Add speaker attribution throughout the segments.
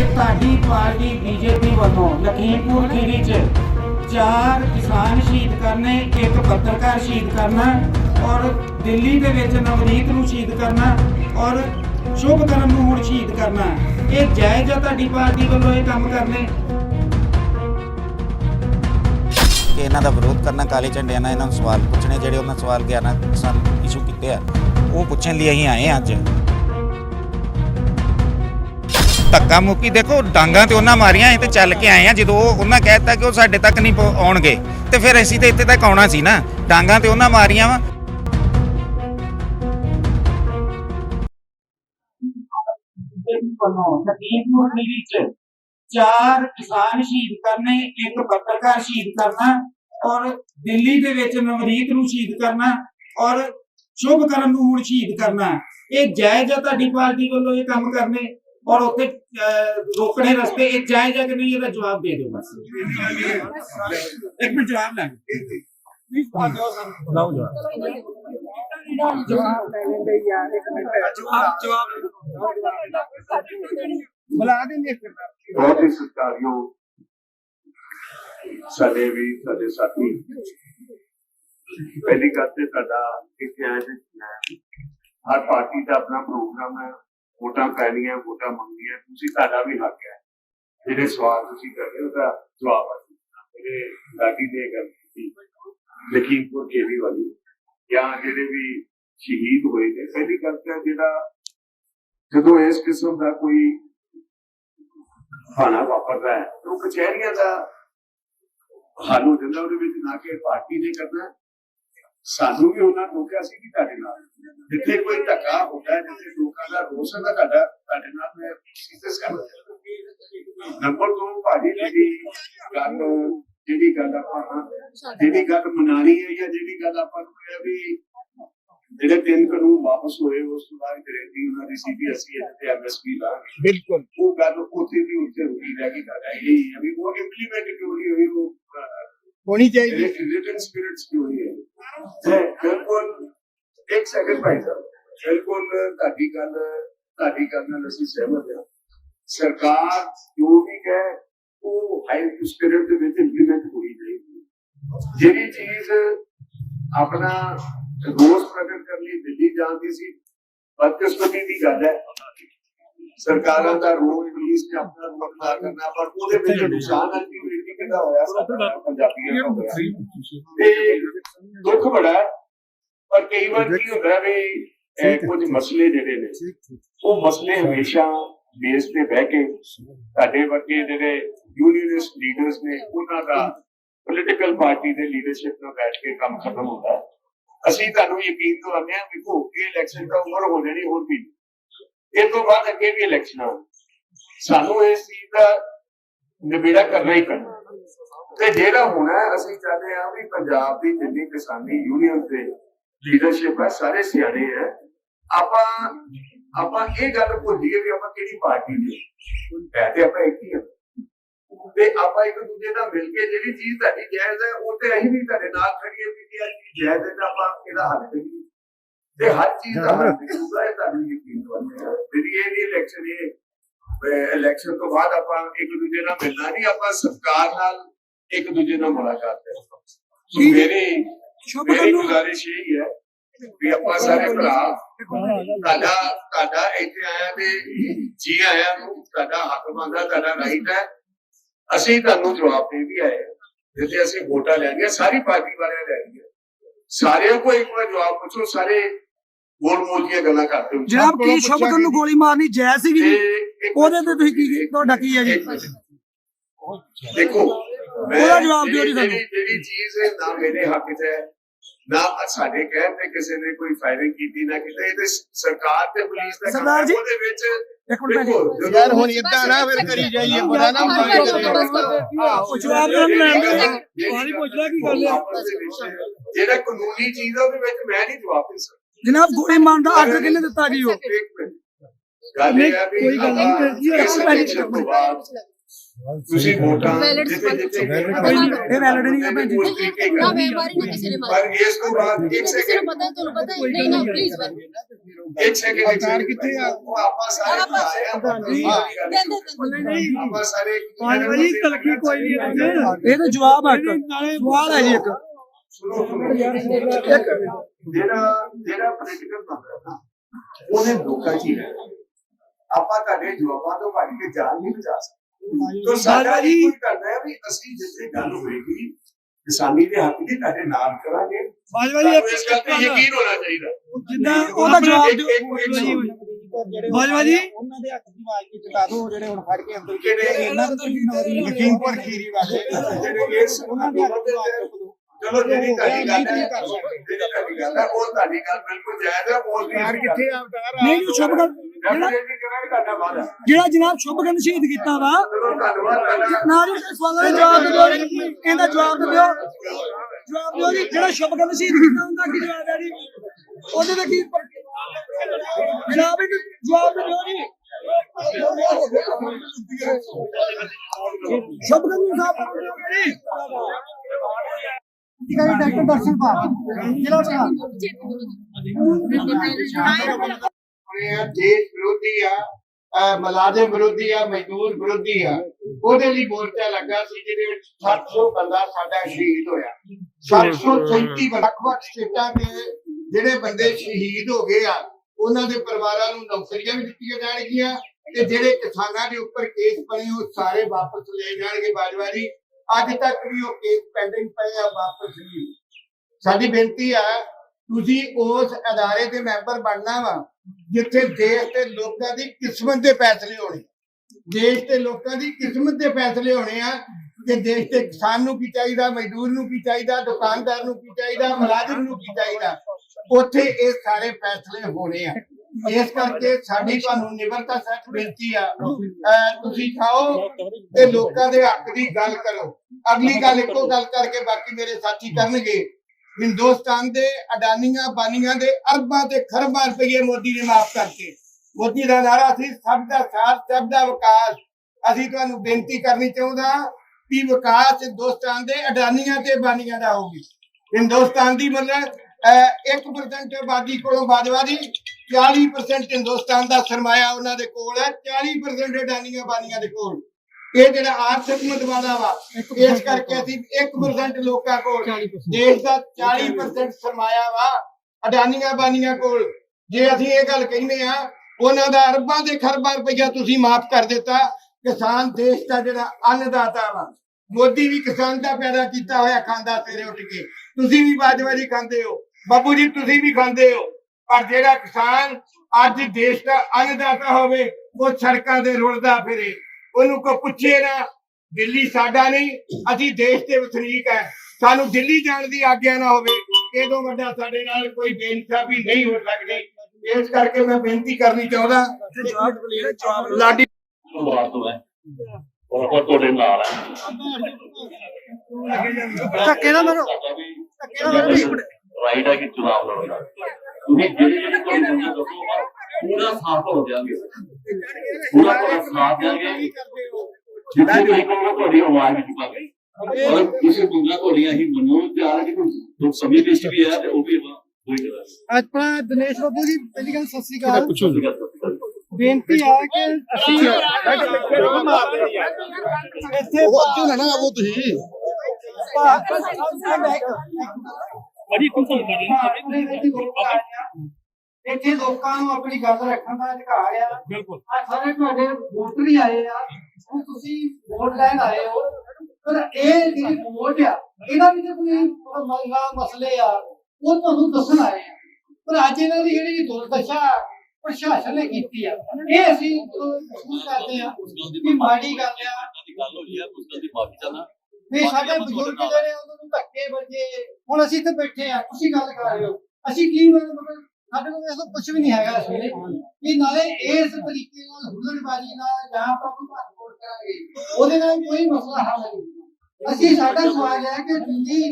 Speaker 1: ਕਿ ਤੁਹਾਡੀ party BJP ਵੱਲੋਂ ਲਖੀਮਪੁਰ ਖੀਰੀ 'ਚ ਚਾਰ ਕਿਸਾਨ ਸ਼ਹੀਦ ਕਰਨੇ, ਇੱਕ ਪੱਤਰਕਾਰ ਸ਼ਹੀਦ ਕਰਨਾ ਔਰ ਦਿੱਲੀ ਦੇ ਵਿੱਚ ਨਵਨੀਤ ਨੂੰ ਸ਼ਹੀਦ ਕਰਨਾ ਔਰ ਸ਼ੁਭ ਕਰਮ ਨੂੰ ਹੁਣ ਸ਼ਹੀਦ ਕਰਨਾ। ਇਹ ਜਾਇਜ਼ ਆ ਤੁਹਾਡੀ ਪਾਰਟੀ ਵੱਲੋਂ ਇਹ ਕੰਮ ਕਰਨੇ।
Speaker 2: ਕਿ ਇਹਨਾਂ ਦਾ ਵਿਰੋਧ ਕਰਨਾ, ਕਾਲੇ ਝੰਡਿਆਂ ਨਾਲ ਇਹਨਾਂ ਨੂੰ ਸਵਾਲ ਪੁੱਛਣੇ, ਜਿਹੜੇ ਉਹਨਾਂ ਸਵਾਲ 11 ਸਾਨੂੰ ਇਸ਼ੂ ਕੀਤੇ ਆ, ਉਹ ਪੁੱਛਣ ਲਈ ਅਸੀਂ ਆਏ ਹਾਂ ਅੱਜ। ਧੱਕਾ ਮੁੱਕੀ। ਦੇਖੋ, ਡਾਂਗਾ ਤੇ ਉਹਨਾਂ ਮਾਰੀਆਂ ਇਹ ਤੇ ਚੱਲ ਕੇ ਆਏ ਆ। ਜਦੋਂ ਉਹ- ਉਹਨਾਂ ਕਹਿਤਾ ਕਿ ਉਹ ਸਾਡੇ ਤੱਕ ਨਹੀਂ ਆਉਣਗੇ। ਤੇ ਫਿਰ ਅਸੀਂ ਤੇ ਇੱਥੇ ਤੱਕ ਆਉਣਾ ਸੀ ਨਾ। ਡਾਂਗਾ ਤੇ ਉਹਨਾਂ ਮਾਰੀਆਂ ਵਾ।
Speaker 1: ਵੱਲੋਂ ਲਖੀਮਪੁਰ ਖੀਰੀ ਚਾਰ ਕਿਸਾਨ ਸ਼ਹੀਦ ਕਰਨੇ, ਇੱਕ ਪੱਤਰਕਾਰ ਸ਼ਹੀਦ ਕਰਨਾ, ਔਰ ਦਿੱਲੀ ਦੇ ਵਿੱਚ ਨਵਰੀਤ ਨੂੰ ਸ਼ਹੀਦ ਕਰਨਾ, ਔਰ ਸ਼ੁਭ ਕਰਮ ਨੂੰ ਹੁਣ ਸ਼ਹੀਦ ਕਰਨਾ। ਇਹ ਜਾਇਜ਼ ਆ ਤੁਹਾਡੀ ਪਾਰਟੀ ਵੱਲੋਂ ਇਹ ਕੰਮ ਕਰਨੇ? ਔਰ ਉੱਥੇ ਅਹ, ਰੋਕਣੇ ਰਸਤੇ ਇਹ ਜਾਇਜ਼ ਆ ਕਿ ਨਹੀਂ ਇਹਦਾ ਜਵਾਬ ਦੇ ਦਿਓ ਬਸ ਇੱਕ ਮਿੰਟ ਜਵਾਬ ਲੈ ਲਓ ਜਵਾਬ ਜਵਾਬ ਜਵਾਬ ਬੁਲਾ ਦੇਂਗੇ
Speaker 3: ਬਹੁਤ ਹੀ ਸਤਿਕਾਰਯੋਗ ਸਾਡੇ ਵੀ ਸਾਡੇ ਸਾਥੀ ਪਹਿਲੀ ਗੱਲ ਤੇ ਸਾਡਾ ਇੱਥੇ ਆਇਆ ਜੀ ਹਰ ਪਾਰਟੀ ਦਾ ਆਪਣਾ ਪ੍ਰੋਗਰਾਮ ਹੈ ਵੋਟਾਂ ਪੈਣੀਆਂ, ਵੋਟਾਂ ਮੰਗਣੀਆਂ, ਤੁਸੀਂ ਤੁਹਾਡਾ ਵੀ ਹੱਕ ਹੈ। ਜਿਹੜੇ ਸਵਾਲ ਤੁਸੀਂ ਕਰਦੇ ਹੋ, ਉਹਦਾ ਜਵਾਬ ਹੈ ਮੇਰੇ ਲਾਡੀ ਨੇ ਗੱਲ ਕੀਤੀ, ਲਖੀਮਪੁਰ ਖੇੜੀ ਵਾਲੀ, ਜਾਂ ਜਿਹੜੇ ਵੀ ਸ਼ਹੀਦ ਹੋਏ ਨੇ, ਪਹਿਲੀ ਗੱਲ ਤਾਂ ਜਿਹੜਾ ਜਦੋਂ ਇਸ ਕਿਸਮ ਦਾ ਕੋਈ ਖਾਣਾ ਵਾਪਰਦਾ ਹੈ, ਉਹ ਕਚਹਿਰੀਆਂ ਦਾ ਹੱਲ ਹੋ ਜਾਂਦਾ ਉਹਦੇ ਵਿੱਚ ਨਾ ਕਿ ਪਾਰਟੀ ਨੇ ਕਰਨਾ ਸਾਨੂੰ ਵੀ ਉਹਨਾਂ ਰੋਕਿਆ ਸੀ ਕਿ ਤੁਹਾਡੇ ਨਾਲ ਜਿੱਥੇ ਕੋਈ ਧੱਕਾ ਹੁੰਦਾ ਹੈ ਜਿੱਥੇ ਲੋਕਾਂ ਦਾ ਰੋਸ ਹੈ ਤੁਹਾਡਾ ਤੁਹਾਡੇ ਨਾਲ ਮੈਂ ਕਿਸੇ ਸਹਿਮਤ ਨੰਬਰ ਦੋ ਭਾਜੀ ਜਿਹੜੀ ਗੱਲ ਜਿਹੜੀ ਗੱਲ ਆਪਾਂ ਜਿਹੜੀ ਗੱਲ ਮਨਾਣੀ ਹੈ ਜਾਂ ਜਿਹੜੀ ਗੱਲ ਆਪਾਂ ਨੂੰ ਆ ਵੀ ਜਿਹੜੇ ਤਿੰਨ ਕਾਨੂੰਨ ਵਾਪਸ ਹੋਏ ਉਸ ਤੋਂ ਬਾਅਦ ਗਰੰਟੀ ਉਹਨਾਂ ਦੀ ਸੀਬੀਐਸਈ ਤੇ ਐਮਐਸਪੀ ਦਾ
Speaker 1: ਬਿਲਕੁਲ।
Speaker 3: ਉਹ ਗੱਲ ਉੱਥੇ ਵੀ ਉੱਥੇ ਰੁਕੀ ਰਹਿ ਗਈ ਗੱਲ ਇਹ ਹੈ ਵੀ ਉਹ ਇੰਪਲੀਮੈਂਟ ਕਿਉਂ ਨਹੀਂ ਹੋਈ ਉਹ
Speaker 1: ਹੋਣੀ ਚਾਹੀਦੀ
Speaker 3: ਰਿਟਨ ਸਪਿਰਿਟਸ ਕਿਉਂ ਨਹੀਂ ਹੈ ਤੇ ਬਿਲਕੁਲ ਇੱਕ ਸੈਕਿੰਡ ਭਾਈ ਸਾਹਿਬ ਬਿਲਕੁਲ ਤੁਹਾਡੀ ਗੱਲ ਤੁਹਾਡੀ ਗੱਲ ਨਾਲ ਅਸੀਂ ਸਹਿਮਤ ਹਾਂ ਸਰਕਾਰ ਜੋ ਵੀ ਕਹੇ ਉਹ ਹਾਈ ਸਪਿਰਿਟ ਦੇ ਵਿੱਚ ਇੰਪਲੀਮੈਂਟ ਹੋਣੀ ਚਾਹੀਦੀ ਹੈ ਜਿਹੜੀ ਚੀਜ਼ ਆਪਣਾ ਰੋਸ ਪ੍ਰਗਟ ਕਰਨ ਲਈ ਦਿੱਲੀ ਜਾਂਦੀ ਸੀ ਬਦਕਿਸਮਤੀ ਦੀ ਗੱਲ ਹੈ ਸਰਕਾਰਾਂ ਦਾ ਰੋਲ ਪੁਲਿਸ ਨੇ ਆਪਣਾ ਅਦਾ ਕਰਨਾ ਪਰ ਉਹਦੇ ਵਿੱਚ ਨੁਕਸਾਨ ਅਲਟੀਮੇਟਲੀ ਕਿਹਦਾ ਹੋਇਆ ਸਾਡਾ ਪੰਜਾਬੀਆਂ ਦਾ ਹੋਇਆ। ਤੇ ਦੁੱਖ ਬੜਾ ਹੈ, ਪਰ ਕਈ ਵਾਰ ਕੀ ਹੁੰਦਾ ਹੈ। ਵੀ ਇਹ ਕੁਝ ਮਸਲੇ ਜਿਹੜੇ ਨੇ ਉਹ ਮਸਲੇ ਹਮੇਸ਼ਾ ਬੇਸ ਤੇ ਬਹਿ ਕੇ ਸਾਡੇ ਵਰਗੇ ਜਿਹੜੇ ਯੂਨੀਅਨਿਸਟ ਲੀਡਰਸ ਨੇ ਉਹਨਾਂ ਦਾ ਪੋਲੀਟੀਕਲ ਪਾਰਟੀ ਦੇ ਲੀਡਰਸ਼ਿਪ ਨਾਲ ਬੈਠ ਕੇ ਕੰਮ ਖਤਮ ਹੁੰਦਾ ਹੈ। ਅਸੀਂ ਤੁਹਾਨੂੰ ਯਕੀਨ ਦਿਵਾਉਂਦੇ ਹਾਂ ਵੀ ਹੋ ਕੇ ਇਲੈਕਸ਼ਨ ਦਾ ਉਮਰ ਹੋ ਜਾਣੀ ਹੋਰ ਵੀ ਇਹ ਤੋਂ ਬਾਅਦ ਅੱਗੇ ਵੀ ਇਲੈਕਸ਼ਨ ਆ ਸਾਨੂੰ ਇਸ ਚੀਜ਼ ਦਾ ਨਿਬੇੜਾ ਕਰਨਾ ਹੀ ਪੈਣਾ। ਤੇ ਜਿਹੜਾ ਹੋਣਾ ਅਸੀਂ ਚਾਹੁੰਦੇ ਹਾਂ ਵੀ ਪੰਜਾਬ ਦੀ ਜਿੰਨੀ ਕਿਸਾਨੀ ਯੂਨੀਅਨ ਦੇ ਲੀਡਰਸ਼ਿਪ ਹੈ ਸਾਰੇ ਸਿਆਣੇ ਹੈ, ਆਪਾਂ ਆਪਾਂ ਇਹ ਗੱਲ ਭੁੱਲੀਏ ਵੀ ਆਪਾਂ ਕਿਹੜੀ ਪਾਰਟੀ ਦੇ ਹੈ ਤੇ ਆਪਾਂ ਇੱਕ ਹੀ ਹਾਂ ਤੇ ਆਪਾਂ ਇੱਕ ਦੂਜੇ ਨਾਲ ਮਿਲ ਕੇ ਜਿਹੜੀ ਚੀਜ਼ ਤੁਹਾਡੀ ਜਾਇਜ਼ ਹੈ, ਉਹ ਤੇ ਅਸੀਂ ਵੀ ਤੁਹਾਡੇ ਨਾਲ ਖੜੀਏ ਵੀ ਇਹ ਚੀਜ਼ ਜਾਇਜ਼ ਹੈ, ਤਾਂ ਆਪਾਂ ਇਹਦਾ ਹੱਲ ਕਰੀਏ। ਤੇ ਹਰ ਚੀਜ਼ ਦਾ ਨਿਕਲੂਗਾ ਇਹ ਤੁਹਾਨੂੰ ਯਕੀਨ ਦਵਾਉਂਦੇ ਜਿਹੜੀ ਇਹ ਨਹੀਂ ਇਲੈਕਸ਼ਨ ਇਹ ਇਲੈਕਸ਼ਨ ਤੋਂ ਬਾਅਦ ਆਪਾਂ ਇੱਕ ਦੂਜੇ ਨਾਲ ਮਿਲਣਾ ਨਹੀਂ ਆਪਾਂ ਸਰਕਾਰ ਨਾਲ ਇੱਕ ਦੂਜੇ ਨਾਲ ਮੁਲਾਕਾਤ ਕਰਾਂਗੇ ਮੇਰੀ ਮੇਰੀ ਗੁਜ਼ਾਰਿਸ਼ ਇਹ ਹੈ ਵੀ ਆਪਾਂ ਸਾਰੇ ਭਰਾ ਤੁਹਾਡਾ ਤੁਹਾਡਾ ਇੱਥੇ ਆਇਆ ਤੇ ਜੀ ਆਇਆਂ ਨੂੰ ਤੁਹਾਡਾ ਹੱਕ ਮੰਗਦਾ ਤੁਹਾਡਾ ਰਾਈਟ ਹੈ। ਅਸੀਂ ਤੁਹਾਨੂੰ ਜਵਾਬ ਦੇ ਵੀ ਆਏ। ਜਿੱਥੇ ਅਸੀਂ ਵੋਟਾਂ ਲੈਣੀਆਂ ਸਾਰੀ ਪਾਰਟੀ ਵਾਲਿਆਂ ਲੈਣੀਆਂ ਸਾਰਿਆਂ ਕੋਲ ਇੱਕ ਵਾਰ ਜਵਾਬ ਪੁੱਛੋ ਸਾਰੇ ਗੋਲ ਮੋਲ ਦੀਆਂ ਗੱਲਾਂ ਕਰਦੇ ਹੋ
Speaker 4: ਜਨਾਬ ਕੀ ਸ਼ਬਦ ਨੂੰ ਗੋਲੀ ਮਾਰਨੀ ਜਾਇਜ਼ ਸੀਗੀ ਜੀ? ਉਹਦੇ ਤੇ ਤੁਸੀਂ ਕੀ ਤੁਹਾਡਾ ਕੀ ਹੈ ਜੀ।
Speaker 3: ਦੇਖੋ ਮੈਂ
Speaker 4: ਉਹਦਾ ਜਵਾਬ ਦਿਓ ਜੀ
Speaker 3: ਜਿਹੜੀ-
Speaker 4: ਸਾਨੂੰ।
Speaker 3: ਜਿਹੜੀ ਚੀਜ਼ ਹੈ ਨਾ ਮੇਰੇ ਹੱਕ 'ਚ ਹੈ ਨਾ ਸਾਡੇ ਕਹਿਣ ਤੇ ਕਿਸੇ ਨੇ ਕੋਈ ਫਾਇਰਿੰਗ ਕੀਤੀ ਨਾ ਕੀਤਾ ਇਹ ਤੇ ਸਰਕਾਰ ਤੇ ਪੁਲਿਸ ਦਾ ਕੰਮ
Speaker 4: ਸਰਦਾਰ
Speaker 3: ਹੈ
Speaker 4: ਜੀ,
Speaker 3: ਉਹਦੇ ਵਿੱਚ
Speaker 4: ਇੱਕ ਮਿੰਟ ਬੈਠੋ
Speaker 5: ਯਾਰ ਹੁਣ ਇਦਾਂ ਨਾ ਫਿਰ ਕਰੀ ਜਾਈਏ ਬੜਾ ਨਾ
Speaker 3: ਜਦੋਂ-
Speaker 4: ਉਹ ਜਵਾਬ ਦਿਓ।
Speaker 3: ਜਿਹੜੀ
Speaker 4: ਪਾਣੀ ਪੁੱਛਦਾ ਕੀ ਗੱਲ ਹੈ?
Speaker 3: ਜਿਹੜਾ ਕਾਨੂੰਨੀ ਚੀਜ਼ ਹੈ ਉਹਦੇ ਵਿੱਚ ਮੈਂ ਨਹੀਂ ਜਵਾਬ ਦੇ ਸਕਦਾ
Speaker 4: ਜਨਾਬ ਗੋਲੀ ਮਾਰਨ ਦਾ ਆਰਡਰ ਕਿਹਨੇ ਦਿੱਤਾ ਜੀ ਉਹ?
Speaker 3: ਇੱਕ ਮਿੰਟ। ਗੱਲ ਇਹ ਹੈ ਵੀ
Speaker 4: ਕੋਈ ਗੱਲ ਨਹੀਂ,
Speaker 3: election ਤੋਂ ਬਾਅਦ ਤੁਸੀਂ ਵੋਟਾਂ ਜਿੱਥੇ ਜਿੱਥੇ
Speaker 6: ਇਹ
Speaker 4: valid ਨਹੀਂ ਹੈ ਭੈਣ ਜੀ।
Speaker 6: ਨਾ। ਵਪਾਰੀ ਨਾ ਕਿਸੇ ਨੇ ਮਾਰ
Speaker 3: ਪਰ ਇਸ ਤੋਂ ਬਾਅਦ ਇੱਕ
Speaker 6: ਕਿਸੇ
Speaker 3: ਸੈਕਿੰਡ
Speaker 6: ਨੂੰ ਪਤਾ ਤੁਹਾਨੂੰ ਪਤਾ ਨਹੀਂ ਨਾ ਪਲੀਜ਼
Speaker 3: ਇੱਕ ਸੈਕਿੰਡ ਸਰਕਾਰ ਕਿੱਥੇ ਆ? ਉਹ ਆਪਾਂ ਸਾਰੇ
Speaker 6: ਆਪਾਂ-
Speaker 3: ਆ ਸਾਰੇ
Speaker 4: ਕੋਈ ਨਹੀਂ ਇਹਦੇ ਇਹ ਤਾਂ ਜਵਾਬ ਹੈ ਇੱਕ। ਸਵਾਲ ਹੈ ਜੀ। ਇੱਕ।
Speaker 3: ਜਿਹੜਾ ਜਿਹੜਾ ਪੋਲੀਟੀਕਲ ਬੰਦਾ ਉਹਨੇ ਲੋਕਾਂ ਚ ਹੀ ਰਹਿਣਾ। ਆਪਾਂ ਤੁਹਾਡੇ ਜਵਾਬਾਂ ਤੋਂ ਭੱਜ ਕੇ ਜਾਨ ਨਹੀਂ ਬਚਾ ਸਕਦੇ। ਤੋਂ ਸਾਡਾ
Speaker 4: ਜੀ।
Speaker 3: ਕਰਦਾ ਹੈ ਵੀ ਅਸੀਂ ਜਿੱਥੇ ਗੱਲ ਹੋਏਗੀ ਕਿਸਾਨੀ ਦੇ ਹੱਕ ਦੀ ਤੁਹਾਡੇ ਨਾਮ ਕਰਾਂਗੇ।
Speaker 4: ਬਾਜਵਾ ਜੀ
Speaker 3: ਇਸ ਗੱਲ ਤੇ ਯਕੀਨ ਹੋਣਾ ਚਾਹੀਦਾ।
Speaker 4: ਜਿੱਦਾਂ ਉਹਦਾ ਜਵਾਬ ਦਿਓ ਬਾਜਵਾ ਜੀ।
Speaker 1: ਉਹਨਾਂ ਦੇ ਹੱਕ ਦੀ ਆਵਾਜ਼ ਵੀ ਚੁਕਾ ਦਿਓ ਜਿਹੜੇ ਹੁਣ ਫੜ ਕੇ ਅੰਦਰ
Speaker 3: ਜਿਹੜੇ
Speaker 1: ਇਹਨਾਂ ਦੇ ਤੁਸੀਂ ਨਵਰੀ
Speaker 3: ਲਖੀਮਪੁਰ ਖੀਰੀ ਵਾਲੇ ਜਿਹੜੇ ਇਸ
Speaker 1: ਉਹਨਾਂ ਦੇ ਹੱਕ ਦੀ ਆਵਾਜ਼
Speaker 3: ਚਲੋ ਜਿਹੜੀ ਤੁਹਾਡੀ ਗੱਲ ਹੈ। ਜਿਹੜੀ ਤੁਹਾਡੀ ਗੱਲ ਹੈ ਉਹ ਤੁਹਾਡੀ ਗੱਲ ਬਿਲਕੁਲ ਜਾਇਜ਼ ਹੈ ਉਹ ਯਾਰ ਕਿੱਥੇ ਆ?
Speaker 4: ਨਹੀਂ ਜੋ ਸ਼ੁਭ ਗੱਲ ਜਿਹੜਾ ਜਨਾਬ ਸ਼ੁਭਗਨ ਸ਼ਹੀਦ ਕੀਤਾ ਵਾ ਨਾ ਜੀ ਸਵਾਲਾਂ ਦਾ ਜਵਾਬ ਦਿਓ ਜੀ ਇਹਦਾ ਜਵਾਬ ਦਿਓ। ਜਵਾਬ ਦਿਓ ਜੀ ਜਿਹੜਾ ਸ਼ੁਭਗਨ ਸ਼ਹੀਦ ਕੀਤਾ ਉਹਦਾ ਕੀ ਜਵਾਬ ਹੈ ਜੀ? ਉਹਦੇ ਤੇ ਕੀ ਜਨਾਬ ਇਹ ਜਵਾਬ ਦਿਓ ਜੀ। ਸ਼ੁਭਗਨ ਸਾਹਿਬ ਦਿਓਗੇ ਜੀ
Speaker 7: ਅਧਿਕਾਰੀ ਡਾਕਟਰ ਦਰਸ਼ਨ ਪਾਲ ਜ਼ਿਲ੍ਹਾ ਪ੍ਰਧਾਨ
Speaker 5: ਦੇਸ਼ ਵਿਰੋਧੀ ਆ ਅਹ ਵਿਰੋਧੀ ਆ, ਮਜ਼ਦੂਰ ਵਿਰੋਧੀ ਆ, ਉਹਦੇ ਲਈ ਮੋਰਚਾ ਲੱਗਾ ਸੀ ਜਿਹਦੇ ਵਿੱਚ 700 ਬੰਦਾ ਸਾਡਾ ਸ਼ਹੀਦ ਹੋਇਆ। 737 ਵੱਖ-ਵੱਖ ਸਟੇਟਾਂ ਦੇ ਜਿਹੜੇ ਬੰਦੇ ਸ਼ਹੀਦ ਹੋ ਗਏ ਆ, ਉਹਨਾਂ ਦੇ ਪਰਿਵਾਰਾਂ ਨੂੰ ਨੌਕਰੀਆਂ ਵੀ ਦਿੱਤੀਆਂ ਜਾਣਗੀਆਂ ਤੇ ਜਿਹੜੇ ਕਿਸਾਨਾਂ ਦੇ ਉੱਪਰ ਕੇਸ ਬਣੇ, ਉਹ ਸਾਰੇ ਵਾਪਸ ਲਏ ਜਾਣਗੇ ਬਾਜਵਾ ਅੱਜ ਤੱਕ ਵੀ ਉਹ ਕੇਸ ਪੈਂਡਿੰਗ ਪਏ ਆ, ਵਾਪਸ ਨਹੀਂ ਸਾਡੀ ਬੇਨਤੀ ਆ, ਤੁਸੀਂ ਉਸ ਅਦਾਰੇ ਦੇ ਮੈਂਬਰ ਬਣਨਾ ਵਾ, ਜਿੱਥੇ ਦੇਸ਼ ਤੇ ਲੋਕਾਂ ਦੀ ਕਿਸਮਤ ਦੇ ਫੈਸਲੇ ਹੋਣੇ। ਦੇਸ਼ ਤੇ ਲੋਕਾਂ ਦੀ ਕਿਸਮਤ ਦੇ ਫੈਸਲੇ ਹੋਣੇ ਆ, ਕਿ ਦੇਸ਼ ਦੇ ਕਿਸਾਨ ਨੂੰ ਕੀ ਚਾਹੀਦਾ, ਮਜ਼ਦੂਰ ਨੂੰ ਕੀ ਚਾਹੀਦਾ, ਦੁਕਾਨਦਾਰ ਨੂੰ ਕੀ ਚਾਹੀਦਾ, ਮੁਲਾਜ਼ਮ ਨੂੰ ਕੀ ਚਾਹੀਦਾ। ਉੱਥੇ ਇਹ ਸਾਰੇ ਫੈਸਲੇ ਹੋਣੇ ਆ। ਇਸ ਕਰਕੇ ਸਾਡੀ ਤੁਹਾਨੂੰ ਨਿਮਰਤਾ ਸਹਿਤ ਬੇਨਤੀ ਆ। ਤੁਸੀਂ ਖਾਓ ਤੇ ਲੋਕਾਂ ਦੇ ਹੱਕ ਦੀ ਗੱਲ ਕਰੋ। ਅਗਲੀ ਗੱਲ ਇੱਕੋ ਗੱਲ ਕਰਕੇ ਬਾਕੀ ਮੇਰੇ ਸਾਥੀ ਕਰਨਗੇ। ਹਿੰਦੁਸਤਾਨ ਦੇ ਅਡਾਨੀਆਂ ਬਾਨੀਆਂ ਦੇ ਅਰਬਾਂ ਤੇ ਖਰਬਾਂ ਰੁਪਏ ਮੋਦੀ ਨੇ ਮਾਫ ਕਰਤੇ। ਮੋਦੀ ਦਾ ਨਾਰਾ ਸੀ ਸਭ ਦਾ ਸਾਥ ਸਭ ਦਾ ਵਿਕਾਸ। ਅਸੀਂ ਤੁਹਾਨੂੰ ਬੇਨਤੀ ਕਰਨੀ ਚਾਹੁੰਦਾ ਕਿ ਵਿਕਾਸ ਹਿੰਦੁਸਤਾਨ ਦੇ ਅਡਾਨੀਆਂ ਤੇ ਬਾਨੀਆਂ ਦਾ ਹੋਊਗੀ ਹਿੰਦੁਸਤਾਨ ਦੀ ਮਤਲਬ ਅਹ, 1% ਆਬਾਦੀ ਕੋਲੋਂ ਬਾਜਵਾ ਦੀ 40% ਹਿੰਦੁਸਤਾਨ ਦਾ ਸਰਮਾਇਆ ਉਹਨਾਂ ਦੇ ਕੋਲ ਹੈ 40% ਅਡਾਨੀਆਂ ਬਾਨੀਆਂ ਦੇ ਕੋਲ। ਇਹ ਜਿਹੜਾ ਆਰਥਿਕ ਮਦਵਾਦਾ ਵਾ ਇਸ ਕਰਕੇ ਅਸੀਂ 1% ਲੋਕਾਂ ਕੋਲ ਦੇਸ਼ ਦਾ 40% ਸਰਮਾਇਆ ਵਾ ਅਡਾਨੀਆਂ ਬਾਨੀਆਂ ਕੋਲ। ਜੇ ਅਸੀਂ ਇਹ ਗੱਲ ਕਹਿੰਦੇ ਆ ਉਹਨਾਂ ਦਾ ਅਰਬਾਂ ਦੇ ਖਰਬਾਂ ਰੁਪਈਆ ਤੁਸੀਂ ਮਾਫ ਕਰ ਦਿੱਤਾ ਕਿਸਾਨ ਦੇਸ਼ ਦਾ ਜਿਹੜਾ ਅੰਨਦਾਤਾ ਵਾ ਮੋਦੀ ਵੀ ਕਿਸਾਨ ਦਾ ਪੈਦਾ ਕੀਤਾ ਹੋਇਆ ਖਾਂਦਾ ਸਵੇਰੇ ਉੱਠ ਕੇ। ਤੁਸੀਂ ਵੀ ਬਾਜਵਾਰੀ ਖਾਂਦੇ ਹੋ ਬਾਬੂ ਜੀ ਤੁਸੀਂ ਵੀ ਖਾਂਦੇ ਹੋ। ਪਰ ਜਿਹੜਾ ਕਿਸਾਨ ਅੱਜ ਦੇਸ਼ ਦਾ ਅੰਨਦਾਤਾ ਹੋਵੇ ਉਹ ਸੜਕਾਂ ਤੇ ਰੁਲਦਾ ਫਿਰੇ। ਉਹਨੂੰ ਕੋ ਪੁੱਛੇ ਨਾ ਦਿੱਲੀ ਸਾਡਾ ਨਹੀਂ ਅਸੀਂ ਦੇਸ਼ ਦੇ ਵਸਨੀਕ ਹੈ ਸਾਨੂੰ ਦਿੱਲੀ ਜਾਣ ਦੀ ਆਗਿਆ ਨਾ ਹੋਵੇ ਇਹ ਤੋਂ ਵੱਡਾ ਸਾਡੇ ਨਾਲ ਕੋਈ ਬੇਇਨਸਾਫੀ ਨਹੀਂ ਹੋ ਸਕਦੀ। ਇਸ ਕਰਕੇ ਮੈਂ ਬੇਨਤੀ ਕਰਨੀ ਚਾਹੁੰਦਾ ਲਾਡੀ
Speaker 8: ਤੋਂ ਹੈ ਔਰ ਆਪਾਂ ਤੁਹਾਡੇ ਨਾਲ ਹੈ
Speaker 7: ਧੱਕੇ ਨਾ ਮਾਰੋ। ਧੱਕੇ ਨਾ ਮਾਰੋ।
Speaker 8: ਰਾਈਟ ਹੈ ਕਿ ਚੁਣਾਵ ਲੜਨਾ ਤੁਸੀਂ ਜਿਹੜੇ ਜਿਹੜੇ ਕੋਈ ਬੰਦੇ ਦੱਸੋਗਾ ਪੂਰਾ ਸਾਥ ਹੋ ਜਾਣਗੇ ਪੂਰਾ ਪੂਰਾ ਸਾਥ ਦੇਣਗੇ ਜਿੱਥੇ ਤੁਸੀਂ ਕਹੋਗੇ ਤੁਹਾਡੀ ਆਵਾਜ਼ ਵੀ ਚੁਕਾਂਗੇ ਔਰ ਕਿਸੇ ਬੰਦਾ ਤੁਹਾਡੀਆਂ ਹੀ ਮਨੋਂ ਪਿਆਰ ਕਿ ਦੁੱਖ ਸਮੇਂ ਵਿੱਚ ਵੀ ਹੈ ਤੇ ਉਹ ਵੀ ਆਪਾਂ ਕੋਈ ਕਰਾਂਗੇ
Speaker 7: ਆਪਣਾ ਦਿਨੇਸ਼ ਬਾਬੂ ਜੀ ਪਹਿਲੀ ਗੱਲ ਸਤਿ ਸ੍ਰੀ ਅਕਾਲ
Speaker 8: ਪੁੱਛੋ ਜੀ ਗੱਲ
Speaker 7: ਬੇਨਤੀ ਆ ਕਿ ਅਸੀਂ ਇੱਥੇ
Speaker 5: ਉਹ ਨਾ ਨਾ ਉਹ ਤੁਸੀਂ
Speaker 7: ਇੱਥੇ ਲੋਕਾਂ ਨੂੰ ਆਪਣੀ ਗੱਲ ਰੱਖਣ ਦਾ ਅਧਿਕਾਰ ਆ ਬਿਲਕੁਲ। ਆ ਸਾਰੇ ਤੁਹਾਡੇ ਵੋਟਰ ਹੀ ਆਏ ਆ ਹੁਣ ਤੁਸੀਂ ਵੋਟ ਲੈਣ ਆਏ ਹੋ ਪਰ ਇਹ ਜਿਹੜੀ ਵੋਟ ਆ ਇਹਦਾ ਵੀ ਕੋਈ ਮਸਲਾ ਮਸਲੇ ਆ ਉਹ ਤੁਹਾਨੂੰ ਦੱਸਣ ਆਏ ਆ। ਪਰ ਅੱਜ ਇਹਨਾਂ ਦੀ ਜਿਹੜੀ ਦੁਰਦਸ਼ਾ ਪ੍ਰਸ਼ਾਸਨ ਨੇ ਕੀਤੀ ਆ ਇਹ ਅਸੀਂ ਮਹਿਸੂਸ ਕਰਦੇ ਆ ਕਿ ਮਾੜੀ ਗੱਲ ਆ।
Speaker 8: ਗੱਲ ਹੋਈ ਹੈ ਉਸ ਗੱਲ ਦੀ ਮਾਫੀ ਚਾਹਨਾ
Speaker 7: ਵੀ ਸਾਡੇ ਬਜ਼ੁਰਗ ਜਿਹੜੇ ਉਹਨਾਂ ਨੂੰ ਧੱਕੇ ਵੱਜੇ ਹੁਣ ਅਸੀਂ ਇੱਥੇ ਬੈਠੇ ਆ ਤੁਸੀਂ ਗੱਲ ਕਰ ਰਹੇ ਹੋ। ਅਸੀਂ ਕੀ ਮਤਲਬ ਸਾਡੇ ਕੋਲ ਐਸਾ ਕੁਝ ਵੀ ਨਹੀਂ ਹੈਗਾ ਇਸ ਵੇਲੇ। ਕਿ ਨਾਲੇ ਇਸ ਤਰੀਕੇ ਨਾਲ ਹੁਲੜਬਾਜ਼ੀ ਨਾਲ ਜਾਂ ਆਪਾਂ ਕੋਈ ਭੰਨਤੋੜ ਕਰਾਂਗੇ ਉਹਦੇ ਨਾਲ ਕੋਈ ਮਸਲਾ ਹੱਲ ਨਹੀਂ ਅਸੀਂ ਸਾਡਾ ਸਵਾਲ ਹੈ ਕਿ ਦਿੱਲੀ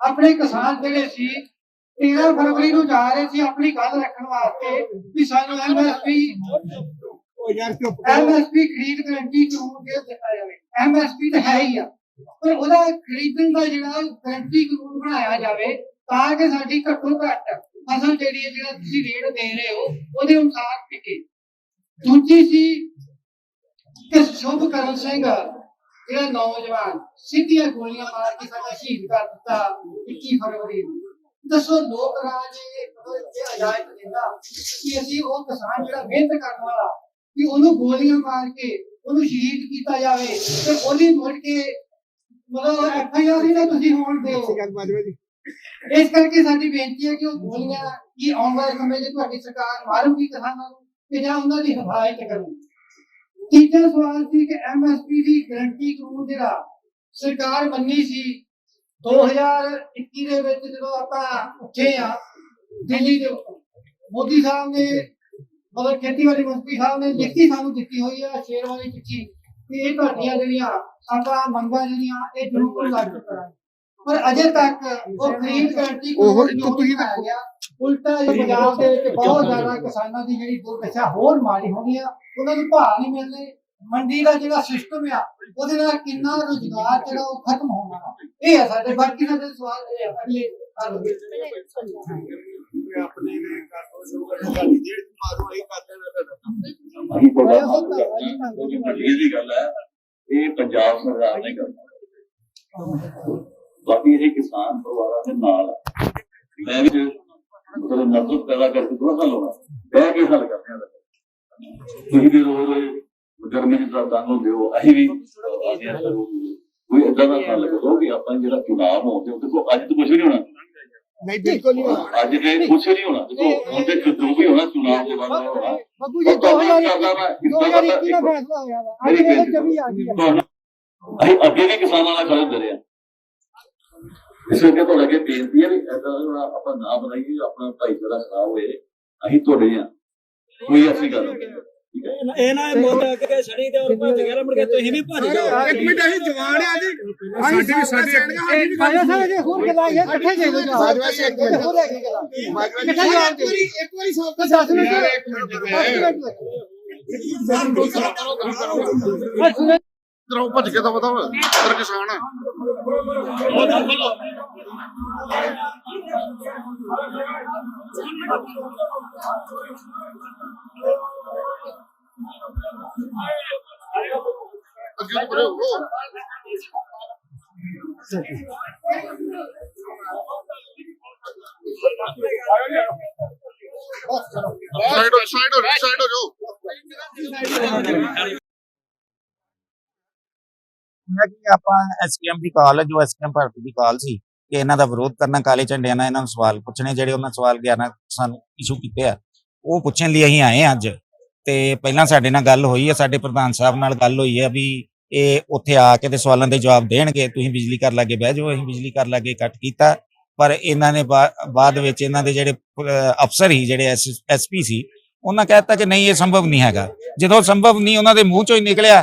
Speaker 7: ਆਪਣੇ ਕਿਸਾਨ ਜਿਹੜੇ ਸੀ 13 ਫਰਵਰੀ ਨੂੰ ਜਾ ਰਹੇ ਸੀ ਆਪਣੀ ਗੱਲ ਰੱਖਣ ਵਾਸਤੇ ਵੀ ਸਾਨੂੰ ਐਮਐਸਪੀ
Speaker 5: ਉਹ ਯਾਰ ਚੁੱਪ
Speaker 7: ਐਮਐਸਪੀ ਖਰੀਦ ਗਰੰਟੀ ਕਾਨੂੰਨ ਦੇ ਦਿੱਤਾ ਜਾਵੇ ਐਮਐਸਪੀ ਤਾਂ ਹੈ ਹੀ ਆ। ਪਰ ਉਹਦਾ ਖਰੀਦਣ ਦਾ ਜਿਹੜਾ ਗਰੰਟੀ ਕਾਨੂੰਨ ਬਣਾਇਆ ਜਾਵੇ, ਤਾਂ ਕਿ ਸਾਡੀ ਘੱਟੋ ਘੱਟ ਫਸਲ ਜਿਹੜੀ ਹੈ, ਜਿਹੜਾ ਤੁਸੀਂ ਰੇਟ ਦੇ ਰਹੇ ਹੋ, ਉਹਦੇ ਅਨੁਸਾਰ ਵਿਕੇ। ਦੂਜੀ ਸੀ ਕਿ ਸ਼ੁਭਕਰਨ ਸਿੰਘ, ਜਿਹੜਾ ਨੌਜਵਾਨ, ਸਿੱਧੀਆਂ ਗੋਲੀਆਂ ਮਾਰ ਕੇ ਸਾਡਾ ਸ਼ਹੀਦ ਕਰ ਦਿੱਤਾ 21 ਫਰਵਰੀ ਨੂੰ। ਦੱਸੋ, ਲੋਕ ਰਾਜ ਇਹ ਇਹ ਦਿੰਦਾ ਕਿ ਅਸੀਂ ਉਹ ਕਿਸਾਨ ਜਿਹੜਾ ਮਿਹਨਤ ਕਰਨ ਵਾਲਾ ਕਿ ਉਹਨੂੰ ਗੋਲੀਆਂ ਮਾਰ ਕੇ ਉਹਨੂੰ ਸ਼ਹੀਦ ਕੀਤਾ ਜਾਵੇ ਤੇ ਉਹਦੀ ਮੁੜ ਕੇ ਮਤਲਬ ਐਫ ਆਈ ਆਰ ਨਾ ਤੁਸੀਂ ਹੋਣ ਦਿਓ ਇਸ ਕਰਕੇ ਸਾਡੀ ਬੇਨਤੀ ਹੈ ਕਿ ਉਹ ਗੋਲੀਆਂ ਕੀ ਆਉਣ ਵਾਲੇ ਸਮੇਂ 'ਚ ਤੁਹਾਡੀ ਸਰਕਾਰ ਮਾਰੂਗੀ ਕਿਸਾਨਾਂ ਨੂੰ ਕਿ ਜਾਂ ਉਹਨਾਂ ਦੀ ਹਿਫਾਜ਼ਤ ਕਰੂਗੀ। ਤੀਜਾ ਸਵਾਲ ਸੀ ਕਿ ਐਮਐਸਪੀ ਦੀ ਗਰੰਟੀ ਕਾਨੂੰਨ ਜਿਹੜਾ ਸਰਕਾਰ ਮੰਨੀ ਸੀ 2021 ਦੇ ਵਿੱਚ ਜਦੋਂ ਆਪਾਂ ਉੱਠੇ ਆ ਦਿੱਲੀ ਦੇ ਉੱਪਰ ਮੋਦੀ ਸਾਹਿਬ ਨੇ ਮਤਲਬ ਖੇਤੀਬਾੜੀ ਮੰਤਰੀ ਸਾਹਿਬ ਨੇ ਲਿਖਤੀ ਸਾਨੂੰ ਦਿੱਤੀ ਹੋਈ ਆ ਸ਼ੇਰ ਵਾਲੀ ਚਿੱਠੀ। ਇਹ ਤੁਹਾਡੀਆਂ ਜਿਹੜੀਆਂ ਆਪਾਂ ਮੰਗਾਂ ਜਿਹੜੀਆਂ ਇਹ ਜ਼ਰੂਰ ਲਾਗੂ ਕਰਾਂਗੇ। ਪਰ ਅਜੇ ਤੱਕ ਉਹ ਖਰੀਦ ਕਾਨੂੰਨ ਜੋ ਤੁਸੀਂ ਗਿਆ। ਉਲਟਾ ਇਹ ਪੰਜਾਬ ਦੇ ਵਿੱਚ ਬਹੁਤ ਜ਼ਿਆਦਾ ਕਿਸਾਨਾਂ ਦੀ ਜਿਹੜੀ ਦੁਰਦਸ਼ਾ ਹੋਰ ਮਾੜੀ ਹੋਣੀ ਆ ਉਹਨਾਂ ਨੂੰ ਭਾਅ ਨਹੀਂ ਮਿਲਦੇ ਮੰਡੀ ਦਾ ਜਿਹੜਾ ਸਿਸਟਮ ਆ ਉਹਦੇ ਨਾਲ ਕਿੰਨਾ ਰੁਜ਼ਗਾਰ ਜਿਹੜਾ ਉਹ ਖਤਮ ਹੋਣਾ। ਇਹ ਹੈ ਸਾਡੇ ਬਾਕੀ ਸਾਡੇ ਸਵਾਲ ਇਹ ਆ, ਅਗਲੇ ਅਗਲੇ
Speaker 8: ਅਸੀਂ ਤੁਹਾਡਾ ਧੰਨਵਾਦ ਕਰਦੇ ਕਿਉਂਕਿ ਵੱਡੀ ਦੀ ਗੱਲ ਹੈ ਇਹ ਪੰਜਾਬ ਸਰਕਾਰ ਨੇ ਕਰਨਾ ਬਾਕੀ ਇਹ ਕਿਸਾਨ ਪਰਿਵਾਰਾਂ ਦੇ ਨਾਲ ਮੈਂ ਵੀ ਮਤਲਬ ਨਜ਼ਰ ਪੈਦਾ ਕਰਕੇ ਥੋੜਾ ਹੱਲ ਹੋਣਾ ਬਹਿ ਕੇ ਹੱਲ ਕਰਦੇ ਹਾਂ ਤੁਸੀਂ ਵੀ ਰੋਜ਼ ਰੋਜ਼ ਗਰਮੀ ਚ ਤਾਂ ਤੰਗ ਹੁੰਦੇ ਹੋ ਅਸੀਂ ਵੀ ਕੋਈ ਏਦਾਂ ਦਾ ਹੱਲ ਕਰੋ ਕਿ ਆਪਾਂ ਜਿਹੜਾ ਚੁਣਾਵ ਹੋਉਂਦੇ ਦੇਖੋ ਅੱਜ ਤਾਂ ਕੁਝ ਵੀ ਨਹੀਂ ਹੋਣਾ।
Speaker 7: ਨਹੀਂ ਬਿਲਕੁਲ ਨਹੀਂ ਹੋਣਾ।
Speaker 8: ਅੱਜ ਤੇ ਕੁਝ ਨਹੀਂ ਹੋਣਾ ਦੇਖੋ ਹੁਣ ਤੇ ਜੋ ਵੀ ਹੋਣਾ ਚੁਣਾਵ ਦੇ ਬਾਅਦ ਹੋਣਾ।
Speaker 7: ਬੱਬੂ ਜੀ 2021 2021 ਦਾ ਫੈਸਲਾ ਹੋਇਆ ਵਾ। ਅੱਜ ਇਹ ਜਮੀ ਆ ਗਈ ਆ।
Speaker 8: ਤੁਹਾਨੂੰ ਅਸੀਂ ਅੱਗੇ ਵੀ ਕਿਸਾਨਾਂ ਹਾਂ ਇਸ ਕਰਕੇ ਤੁਹਾਡੇ ਅੱਗੇ ਬੇਨਤੀ ਹੈ ਵੀ ਜਿਹੜਾ ਆਪਾਂ ਨਾ ਬਣਾਈਏ ਆਪਣਾ ਭਾਈਚਾਰਾ ਖਰਾਬ ਹੋਏ ਅਸੀਂ ਤੁਹਾਡੇ ਆ। ਕੋਈ ਐਸੀ ਗੱਲ ਨਹੀਂ।
Speaker 4: ਇਹ ਨਾ ਆ ਕੇ ਛੜੀ ਤੇ ਉਹ ਭੱਜ ਗਿਆ ਮੁੜ ਕੇ ਤੁਸੀਂ ਵੀ ਭੱਜ ਜਾਓ।
Speaker 5: ਇੱਕ ਮਿੰਟ ਅਸੀਂ ਜਵਾਨ ਆ ਜੀ। ਸਾਡੀ ਵੀ ਸਾਡੀ
Speaker 7: ਬਾਜਵਾ ਸਾਹਿਬ ਜੇ ਹੋਰ ਗੱਲਾਂ ਆਈਆਂ ਇਕੱਠੇ ਜੇ ਲੋ ਬਾਜਵਾ ਸਾਹਿਬ ਇੱਕ ਹੋਰ ਹੈਗੀ ਗੱਲਾਂ? ਕਿੱਥੇ ਜਵਾਬ ਦੇ ਇੱਕ ਵਾਰੀ ਸੌ ਤਾਂ 10 ਮਿੰਟ।
Speaker 5: ਤਰੋਂ ਭੱਜ ਕੇ ਤਾਂ ਪਤਾ ਪਰ ਕਿਸਾਨ ਹੋ ਸਾਈਡ ਹੋ ਸਾਈਡ ਹੋ ਜਾਓ।
Speaker 2: ਹੈ ਕਿ ਆਪਾਂ ਐਸਕੇਐਮ ਦੀ ਕਾਲ ਜੋ ਐਸਕੇਐਮ ਭਾਰਤੀ ਦੀ ਕਾਲ ਸੀ, ਕਿ ਇਹਨਾਂ ਦਾ ਵਿਰੋਧ ਕਰਨਾ, ਕਾਲੇ ਝੰਡਿਆਂ ਨਾਲ ਇਹਨਾਂ ਨੂੰ ਸਵਾਲ ਪੁੱਛਣੇ, ਜਿਹੜੇ ਉਹਨਾਂ ਸਵਾਲ 11 ਸਾਨੂੰ ਇਸ਼ੂ ਕੀਤੇ ਆ, ਉਹ ਪੁੱਛਣ ਲਈ ਅਸੀਂ ਆਏ ਅੱਜ। ਤੇ ਪਹਿਲਾਂ ਸਾਡੇ ਨਾਲ ਗੱਲ ਹੋਈ ਹੈ, ਸਾਡੇ ਪ੍ਰਧਾਨ ਸਾਹਿਬ ਨਾਲ ਗੱਲ ਹੋਈ ਹੈ ਵੀ ਇਹ ਉੱਥੇ ਆ ਕੇ ਤੇ ਸਵਾਲਾਂ ਦੇ ਜਵਾਬ ਦੇਣਗੇ, ਤੁਸੀਂ ਬਿਜਲੀ ਕਰ ਲਾਗੇ ਬਹਿ ਜਾਓ, ਅਸੀਂ ਬਿਜਲੀ ਕਰ ਲਾਗੇ ਕੱਟ ਕੀਤਾ, ਪਰ ਇਹਨਾਂ ਨੇ ਬਾਅਦ ਵਿੱਚ ਇਹਨਾਂ ਦੇ ਜਿਹੜੇ ਅਫਸਰ ਹੀ ਜਿਹੜੇ ਐਸਪੀ ਸੀ, ਉਹਨਾਂ ਕਹਿਤਾ ਕਿ ਨਹੀਂ, ਇਹ ਸੰਭਵ ਨਹੀਂ ਹੈਗਾ। ਜਦੋਂ ਸੰਭਵ ਨਹੀਂ, ਉਹਨਾਂ ਦੇ ਮੂੰਹ ਚੋਂ ਹੀ ਨਿਕਲਿਆ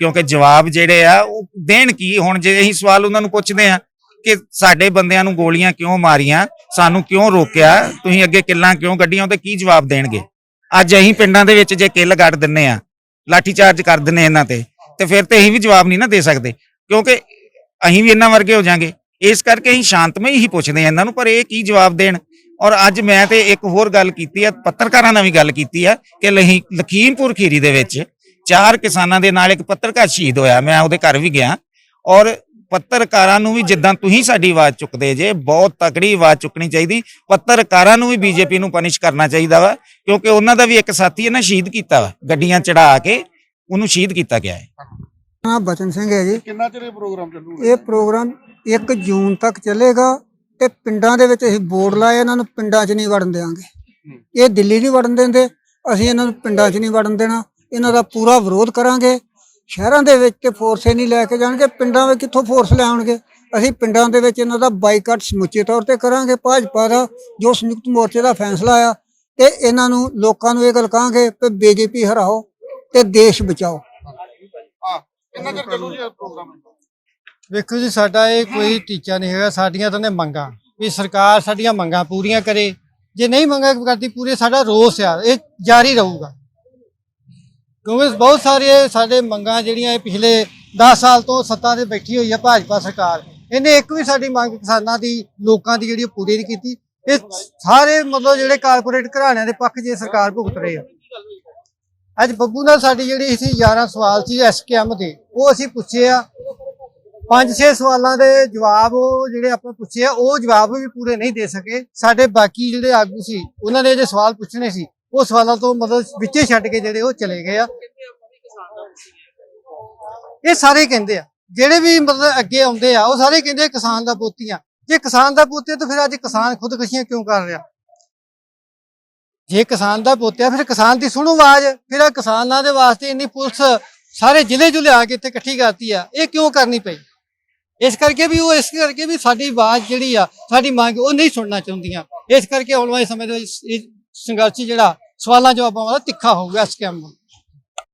Speaker 2: ਕਿਉਂਕਿ ਜਵਾਬ ਜਿਹੜੇ ਆ, ਉਹ ਦੇਣ ਕੀ? ਹੁਣ ਜੇ ਅਸੀਂ ਸਵਾਲ ਉਹਨਾਂ ਨੂੰ ਪੁੱਛਦੇ ਆ ਕਿ ਸਾਡੇ ਬੰਦਿਆਂ ਨੂੰ ਗੋਲੀਆਂ ਕਿਉਂ ਮਾਰੀਆਂ? ਸਾਨੂੰ ਕਿਉਂ ਰੋਕਿਆ? ਤੁਸੀਂ ਅੱਗੇ ਕਿੱਲਾਂ ਕਿਉਂ ਕੱਢੀਆਂ? ਤੇ ਕੀ ਜਵਾਬ ਦੇਣਗੇ? ਅੱਜ ਅਸੀਂ ਪਿੰਡਾਂ ਦੇ ਵਿੱਚ ਜੇ ਕਿੱਲ ਕੱਢ ਦਿੰਨੇ ਆ ਲਾਠੀ ਚਾਰਜ ਕਰ ਦਿੰਨੇ ਇਹਨਾਂ ਤੇ ਤੇ ਫਿਰ ਤੇ ਅਸੀਂ ਵੀ ਜਵਾਬ ਨਹੀਂ ਨਾ ਦੇ ਸਕਦੇ। ਕਿਉਂਕਿ ਅਸੀਂ ਵੀ ਇਹਨਾਂ ਵਰਗੇ ਹੋ ਜਾਾਂਗੇ। ਇਸ ਕਰਕੇ ਅਸੀਂ ਸ਼ਾਂਤਮਈ ਹੀ ਪੁੱਛਦੇ ਆ ਇਹਨਾਂ ਨੂੰ, ਪਰ ਇਹ ਕੀ ਜਵਾਬ ਦੇਣ? ਔਰ ਅੱਜ ਮੈਂ ਤੇ ਇੱਕ ਹੋਰ ਗੱਲ ਕੀਤੀ ਆ, ਪੱਤਰਕਾਰਾਂ ਨਾਲ ਵੀ ਗੱਲ ਕੀਤੀ ਆ, ਕਿ ਲਹੀ ਲਖੀਮਪੁਰ ਖੀਰੀ ਦੇ ਵਿੱਚ ਚਾਰ ਕਿਸਾਨਾਂ ਦੇ ਨਾਲ ਇੱਕ ਪੱਤਰਕਾਰ ਸ਼ਹੀਦ ਹੋਇਆ ਮੈਂ ਉਹਦੇ ਘਰ ਵੀ ਗਿਆ। ਔਰ ਪੱਤਰਕਾਰਾਂ ਨੂੰ ਵੀ ਜਿੱਦਾਂ ਤੁਸੀਂ ਸਾਡੀ ਆਵਾਜ਼ ਚੁੱਕਦੇ ਜੇ ਬਹੁਤ ਤਕੜੀ ਆਵਾਜ਼ ਚੁੱਕਣੀ ਚਾਹੀਦੀ। ਪੱਤਰਕਾਰਾਂ ਨੂੰ ਵੀ ਬੀਜੇਪੀ ਨੂੰ ਪਨਿਸ਼ ਕਰਨਾ ਚਾਹੀਦਾ ਵਾ ਕਿਉਂਕਿ ਉਹਨਾਂ ਦਾ ਵੀ ਇੱਕ ਸਾਥੀ ਇਹਨਾਂ ਸ਼ਹੀਦ ਕੀਤਾ ਵਾ ਗੱਡੀਆਂ ਚੜਾ ਕੇ ਉਹਨੂੰ ਸ਼ਹੀਦ ਕੀਤਾ ਗਿਆ ਹੈ।
Speaker 9: ਨਾਮ ਬਚਨ ਸਿੰਘ ਹੈ ਜੀ।
Speaker 5: ਕਿੰਨਾ ਚਿਰ ਇਹ ਪ੍ਰੋਗਰਾਮ ਚੱਲੂਗਾ
Speaker 9: ਇਹ ਪ੍ਰੋਗਰਾਮ 1 ਜੂਨ ਤੱਕ ਚੱਲੇਗਾ ਤੇ ਪਿੰਡਾਂ ਦੇ ਵਿੱਚ ਅਸੀਂ ਬੋਰਡ ਲਾਏ ਇਹਨਾਂ ਨੂੰ ਪਿੰਡਾਂ 'ਚ ਨਹੀਂ ਵੜਨ ਦੇਵਾਂਗੇ ਇਹ ਦਿੱਲੀ ਨਹੀਂ ਵੜਨ ਦਿੰਦੇ ਅਸੀਂ ਇਹਨਾਂ ਨੂੰ ਪਿੰਡਾਂ 'ਚ ਨਹੀਂ ਵੜਨ ਦੇਣਾ। ਇਹਨਾਂ ਦਾ ਪੂਰਾ ਵਿਰੋਧ ਕਰਾਂਗੇ। ਸ਼ਹਿਰਾਂ ਦੇ ਵਿੱਚ ਤੇ ਫੋਰਸ ਹੀ ਨਹੀਂ ਲੈ ਕੇ ਜਾਣਗੇ। ਪਿੰਡਾਂ ਵਿੱਚ ਕਿੱਥੋਂ ਫੋਰਸ ਲੈ ਆਉਣਗੇ? ਅਸੀਂ ਪਿੰਡਾਂ ਦੇ ਵਿੱਚ ਇਹਨਾਂ ਦਾ ਬਾਈਕਾਟ ਸਮੁੱਚੇ ਤੌਰ ਤੇ ਕਰਾਂਗੇ। ਭਾਜਪਾ ਦਾ ਜੋ ਸੰਯੁਕਤ ਮੋਰਚੇ ਦਾ ਫੈਸਲਾ ਆ ਤੇ ਇਹਨਾਂ ਨੂੰ ਲੋਕਾਂ ਨੂੰ ਇਹ ਗੱਲ ਕਹਾਂਗੇ ਕਿ ਬੀਜੇਪੀ ਹਰਾਓ ਤੇ ਦੇਸ਼ ਬਚਾਓ।
Speaker 7: ਵੇਖੋ ਜੀ ਸਾਡਾ ਇਹ ਕੋਈ ਟੀਚਾ ਨਹੀਂ ਹੈਗਾ। ਸਾਡੀਆਂ ਤਾਂ ਨੇ ਮੰਗਾਂ। ਵੀ ਸਰਕਾਰ ਸਾਡੀਆਂ ਮੰਗਾਂ ਪੂਰੀਆਂ ਕਰੇ। ਜੇ ਨਹੀਂ ਮੰਗਾਂ ਕਰਦੀ ਪੂਰੀ ਸਾਡਾ ਰੋਸ ਆ। ਇਹ ਜਾਰੀ ਰਹੂਗਾ। ਕਿਉਂਕਿ ਬਹੁਤ ਸਾਰੇ ਸਾਡੇ ਮੰਗਾਂ ਜਿਹੜੀਆਂ ਇਹ ਪਿਛਲੇ 10 ਸਾਲ ਤੋਂ ਸੱਤਾ ਤੇ ਬੈਠੀ ਹੋਈ ਆ ਭਾਜਪਾ ਸਰਕਾਰ। ਇਹਨੇ ਇੱਕ ਵੀ ਸਾਡੀ ਮੰਗ ਕਿਸਾਨਾਂ ਦੀ, ਲੋਕਾਂ ਦੀ ਜਿਹੜੀ ਉਹ ਪੂਰੀ ਨਹੀਂ ਕੀਤੀ। ਇਹ ਸਾਰੇ ਮਤਲਬ ਜਿਹੜੇ ਕਾਰਪੋਰੇਟ ਘਰਾਣਿਆਂ ਦੇ ਪੱਖ ਜੇ ਸਰਕਾਰ ਭੁਗਤ ਰਹੇ ਆ। ਅੱਜ ਬੱਬੂ ਨਾਲ ਸਾਡੀ ਜਿਹੜੀ ਸੀ 11 ਸਵਾਲ ਸੀ ਐਸਕੇਐਮ ਦੇ, ਉਹ ਅਸੀਂ ਪੁੱਛੇ ਆ। ਪੰਜ ਛੇ ਸਵਾਲਾਂ ਦੇ ਜਵਾਬ ਉਹ ਜਿਹੜੇ ਆਪਾਂ ਪੁੱਛੇ ਆ, ਉਹ ਜਵਾਬ ਵੀ ਪੂਰੇ ਨਹੀਂ ਦੇ ਸਕੇ। ਸਾਡੇ ਬਾਕੀ ਜਿਹੜੇ ਆਗੂ ਸੀ, ਉਹਨਾਂ ਨੇ ਜੇ ਸਵਾਲ ਪੁੱਛਣੇ ਸੀ, ਉਹ ਸਵਾਲਾਂ ਤੋਂ ਮਤਲਬ ਵਿੱਚੇ ਛੱਡ ਕੇ ਜਿਹੜੇ ਉਹ ਚਲੇ ਗਏ ਆ। ਇਹ ਸਾਰੇ ਕਹਿੰਦੇ ਆ। ਜਿਹੜੇ ਵੀ ਮਤਲਬ ਅੱਗੇ ਆਉਂਦੇ ਆ, ਉਹ ਸਾਰੇ ਕਹਿੰਦੇ ਆ ਕਿਸਾਨ ਦਾ ਪੋਤੀ ਆ। ਜੇ ਕਿਸਾਨ ਦਾ ਪੋਤੀ ਆ, ਤਾਂ ਫਿਰ ਅੱਜ ਕਿਸਾਨ ਖੁਦਕੁਸ਼ੀਆਂ ਕਿਉਂ ਕਰ ਰਿਹਾ? ਜੇ ਕਿਸਾਨ ਦਾ ਪੋਤਿਆ ਫਿਰ ਕਿਸਾਨ ਦੀ ਸੁਣੋ ਆਵਾਜ਼। ਫਿਰ ਆ ਕਿਸਾਨਾਂ ਦੇ ਵਾਸਤੇ ਇੰਨੀ ਪੁਲਿਸ ਸਾਰੇ ਜ਼ਿਲ੍ਹੇ ਜੁ ਲਿਆ ਕੇ ਇੱਥੇ ਇਕੱਠੀ ਕਰਤੀ ਆ। ਇਹ ਕਿਉਂ ਕਰਨੀ ਪਈ? ਇਸ ਕਰਕੇ ਵੀ ਉਹ, ਇਸ ਕਰਕੇ ਵੀ ਸਾਡੀ ਆਵਾਜ਼ ਜਿਹੜੀ ਆ, ਸਾਡੀ ਮੰਗ ਉਹ ਨਹੀਂ ਸੁਣਨਾ ਚਾਹੁੰਦੀਆਂ। ਇਸ ਕਰਕੇ ਆਉਣ ਵਾਲੇ ਸਮੇਂ ਦੇ ਵਿੱਚ ਇਹ ਸੰਘਰਸ਼ ਜਿਹੜਾ, ਸਵਾਲਾਂ ਜਵਾਬਾਂ ਵਾਲਾ ਤਿੱਖਾ ਹੋਊਗਾ ਇਸ ਸਕੈਮ